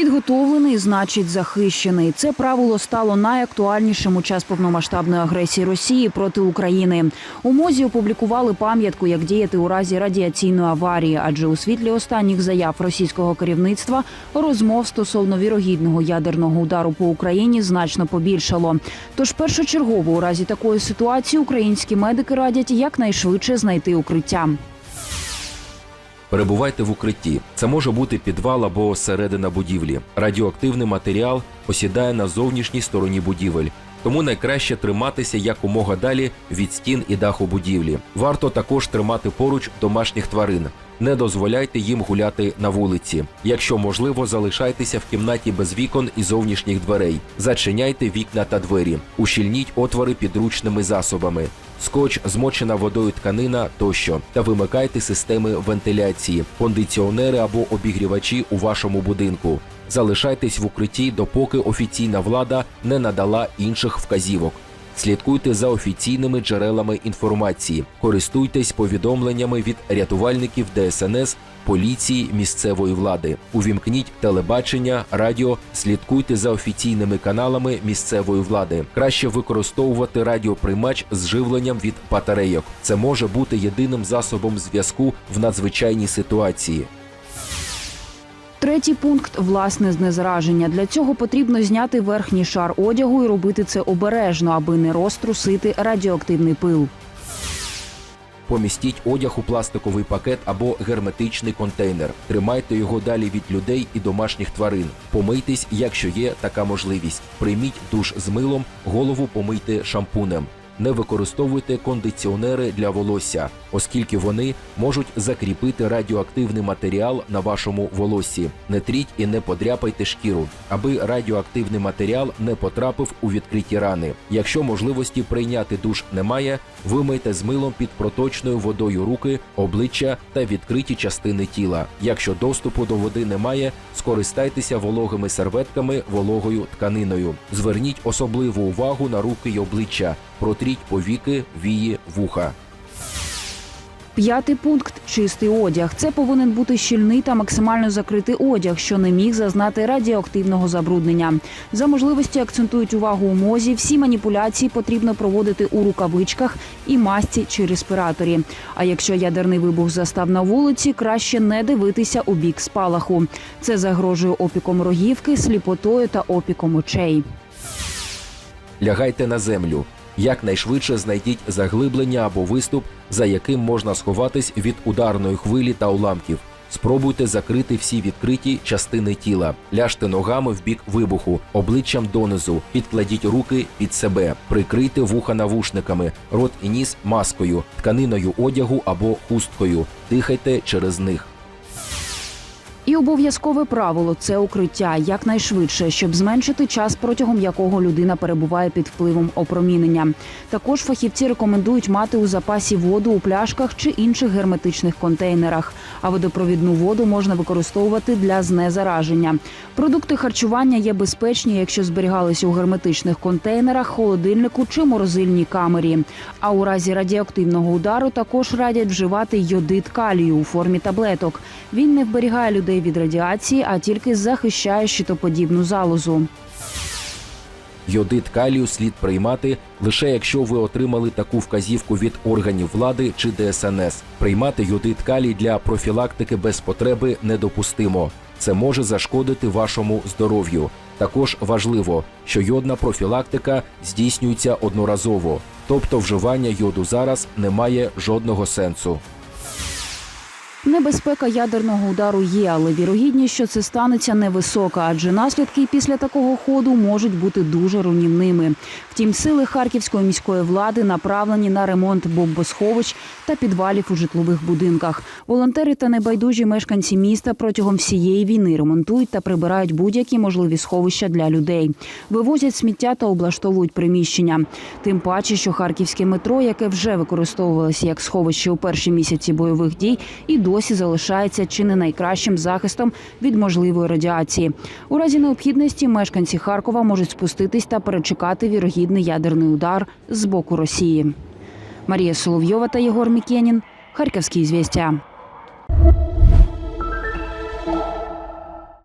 Підготовлений значить захищений. Це правило стало найактуальнішим у час повномасштабної агресії Росії проти України. У мозі опублікували пам'ятку, як діяти у разі радіаційної аварії, адже у світлі останніх заяв російського керівництва розмов стосовно вірогідного ядерного удару по Україні значно побільшало. Тож першочергово у разі такої ситуації українські медики радять якнайшвидше знайти укриття. Перебувайте в укритті. Це може бути підвал або середина будівлі. Радіоактивний матеріал осідає на зовнішній стороні будівель. Тому найкраще триматися якомога далі від стін і даху будівлі. Варто також тримати поруч домашніх тварин. Не дозволяйте їм гуляти на вулиці. Якщо можливо, залишайтеся в кімнаті без вікон і зовнішніх дверей. Зачиняйте вікна та двері. Ущільніть отвори підручними засобами. Скотч, змочена водою тканина тощо, та вимикайте системи вентиляції, кондиціонери або обігрівачі у вашому будинку. Залишайтесь в укритті, допоки офіційна влада не надала інших вказівок. Слідкуйте за офіційними джерелами інформації, користуйтесь повідомленнями від рятувальників ДСНС, поліції, місцевої влади. Увімкніть телебачення, радіо, слідкуйте за офіційними каналами місцевої влади. Краще використовувати радіоприймач з живленням від батарейок. Це може бути єдиним засобом зв'язку в надзвичайній ситуації. Третій пункт власне знезараження. Для цього потрібно зняти верхній шар одягу і робити це обережно, аби не розтрусити радіоактивний пил. Помістіть одяг у пластиковий пакет або герметичний контейнер. Тримайте його далі від людей і домашніх тварин. Помийтесь, якщо є така можливість. Прийміть душ з милом, голову помийте шампунем. Не використовуйте кондиціонери для волосся, оскільки вони можуть закріпити радіоактивний матеріал на вашому волоссі. Не тріть і не подряпайте шкіру, аби радіоактивний матеріал не потрапив у відкриті рани. Якщо можливості прийняти душ немає, вимийте з милом під проточною водою руки, обличчя та відкриті частини тіла. Якщо доступу до води немає, скористайтеся вологими серветками, вологою тканиною. Зверніть особливу увагу на руки й обличчя. Протріть повіки, вії, вуха. П'ятий пункт чистий одяг. Це повинен бути щільний та максимально закритий одяг, що не міг зазнати радіоактивного забруднення. За можливості акцентують увагу у мозі. Всі маніпуляції потрібно проводити у рукавичках і масці чи респіраторі. А якщо ядерний вибух застав на вулиці, краще не дивитися у бік спалаху. Це загрожує опіком рогівки, сліпотою та опіком очей. Лягайте на землю. Якнайшвидше знайдіть заглиблення або виступ, за яким можна сховатись від ударної хвилі та уламків. Спробуйте закрити всі відкриті частини тіла, ляжте ногами в бік вибуху, обличчям донизу, підкладіть руки під себе, прикрийте вуха навушниками, рот і ніс маскою, тканиною одягу або хусткою. Дихайте через них. І обов'язкове правило це укриття якнайшвидше, щоб зменшити час, протягом якого людина перебуває під впливом опромінення. Також фахівці рекомендують мати у запасі воду у пляшках чи інших герметичних контейнерах. А водопровідну воду можна використовувати для знезараження. Продукти харчування є безпечні, якщо зберігалися у герметичних контейнерах, холодильнику чи морозильній камері. А у разі радіоактивного удару також радять вживати йодит калію у формі таблеток. Він не вберігає людей від радіації, а тільки захищає щитоподібну залозу. Йодит калію слід приймати лише якщо ви отримали таку вказівку від органів влади чи ДСНС. Приймати йодит калій для профілактики без потреби недопустимо. Це може зашкодити вашому здоров'ю. Також важливо, що йодна профілактика здійснюється одноразово, тобто вживання йоду зараз не має жодного сенсу. Небезпека ядерного удару є, але вірогідність, що це станеться, невисока, адже наслідки після такого ходу можуть бути дуже руйнівними. Втім, сили харківської міської влади направлені на ремонт бомбосховищ та підвалів у житлових будинках. Волонтери та небайдужі мешканці міста протягом всієї війни ремонтують та прибирають будь-які можливі сховища для людей, вивозять сміття та облаштовують приміщення. Тим паче, що харківське метро, яке вже використовувалося як сховище у перші місяці бойових дій, і досі залишається чи не найкращим захистом від можливої радіації. У разі необхідності мешканці Харкова можуть спуститись та перечекати вірогідний ядерний удар з боку Росії. Марія Соловйова та Єгор Мікенін. Харківські звістя.